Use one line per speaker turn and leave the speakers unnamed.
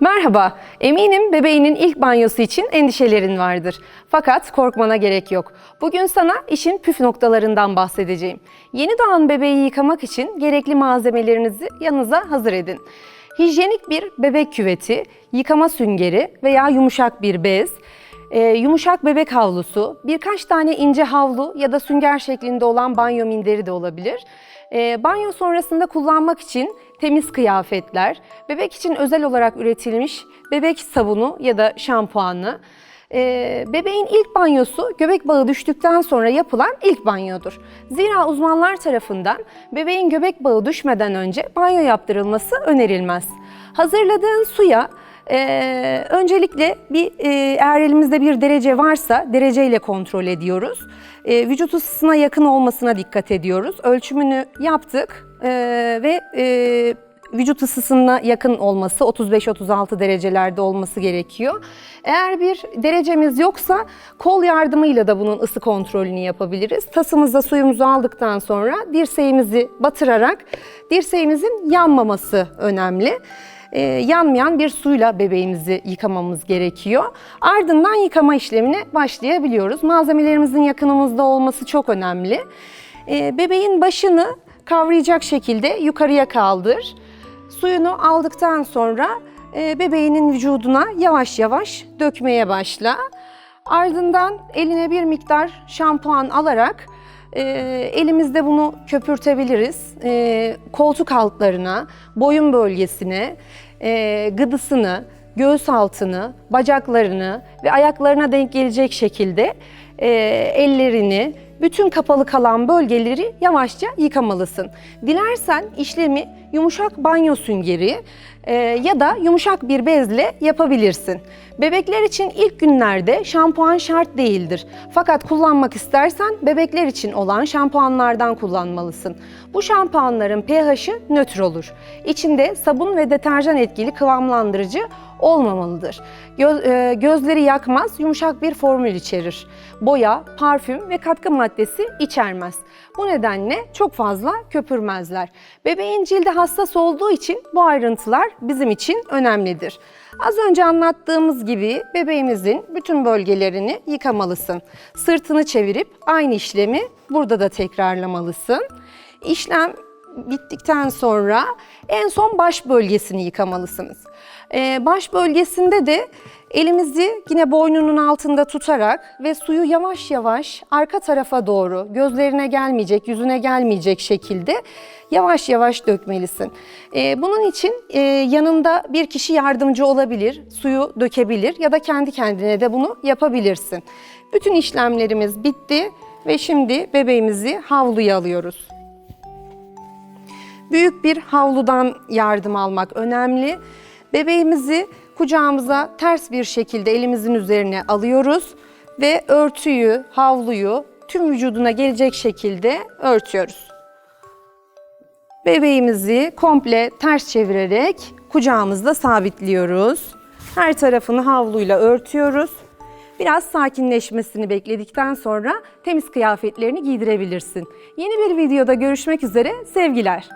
Merhaba, eminim bebeğinin ilk banyosu için endişelerin vardır. Fakat korkmana gerek yok. Bugün sana işin püf noktalarından bahsedeceğim. Yeni doğan bebeği yıkamak için gerekli malzemelerinizi yanınıza hazır edin. Hijyenik bir bebek küveti, yıkama süngeri veya yumuşak bir bez, e, yumuşak bebek havlusu, birkaç tane ince havlu ya da sünger şeklinde olan banyo minderi de olabilir. E, banyo sonrasında kullanmak için temiz kıyafetler, bebek için özel olarak üretilmiş bebek sabunu ya da şampuanı, e, bebeğin ilk banyosu göbek bağı düştükten sonra yapılan ilk banyodur. Zira uzmanlar tarafından bebeğin göbek bağı düşmeden önce banyo yaptırılması önerilmez. Hazırladığın suya ee, öncelikle bir e, eğer elimizde bir derece varsa dereceyle kontrol ediyoruz. Ee, vücut ısısına yakın olmasına dikkat ediyoruz. Ölçümünü yaptık ee, ve e, vücut ısısına yakın olması 35-36 derecelerde olması gerekiyor. Eğer bir derecemiz yoksa kol yardımıyla da bunun ısı kontrolünü yapabiliriz. Tasımıza suyumuzu aldıktan sonra dirseğimizi batırarak dirseğimizin yanmaması önemli e, yanmayan bir suyla bebeğimizi yıkamamız gerekiyor. Ardından yıkama işlemine başlayabiliyoruz. Malzemelerimizin yakınımızda olması çok önemli. E, bebeğin başını kavrayacak şekilde yukarıya kaldır. Suyunu aldıktan sonra e, bebeğinin vücuduna yavaş yavaş dökmeye başla. Ardından eline bir miktar şampuan alarak e, elimizde bunu köpürtebiliriz. E, koltuk altlarına, boyun bölgesine, e, gıdısını, göğüs altını, bacaklarını ve ayaklarına denk gelecek şekilde e, ellerini, bütün kapalı kalan bölgeleri yavaşça yıkamalısın. Dilersen işlemi yumuşak banyo süngeri e, ya da yumuşak bir bezle yapabilirsin. Bebekler için ilk günlerde şampuan şart değildir. Fakat kullanmak istersen bebekler için olan şampuanlardan kullanmalısın. Bu şampuanların pH'i nötr olur. İçinde sabun ve deterjan etkili kıvamlandırıcı olmamalıdır. Gö- e, gözleri yakmaz, yumuşak bir formül içerir. Boya, parfüm ve katkı maddesi içermez. Bu nedenle çok fazla köpürmezler. Bebeğin cildi hassas olduğu için bu ayrıntılar bizim için önemlidir. Az önce anlattığımız gibi bebeğimizin bütün bölgelerini yıkamalısın. Sırtını çevirip aynı işlemi burada da tekrarlamalısın. İşlem bittikten sonra en son baş bölgesini yıkamalısınız. Ee, baş bölgesinde de elimizi yine boynunun altında tutarak ve suyu yavaş yavaş arka tarafa doğru gözlerine gelmeyecek, yüzüne gelmeyecek şekilde yavaş yavaş dökmelisin. Ee, bunun için e, yanında bir kişi yardımcı olabilir, suyu dökebilir ya da kendi kendine de bunu yapabilirsin. Bütün işlemlerimiz bitti ve şimdi bebeğimizi havluya alıyoruz. Büyük bir havludan yardım almak önemli. Bebeğimizi kucağımıza ters bir şekilde elimizin üzerine alıyoruz ve örtüyü, havluyu tüm vücuduna gelecek şekilde örtüyoruz. Bebeğimizi komple ters çevirerek kucağımızda sabitliyoruz. Her tarafını havluyla örtüyoruz. Biraz sakinleşmesini bekledikten sonra temiz kıyafetlerini giydirebilirsin. Yeni bir videoda görüşmek üzere, sevgiler.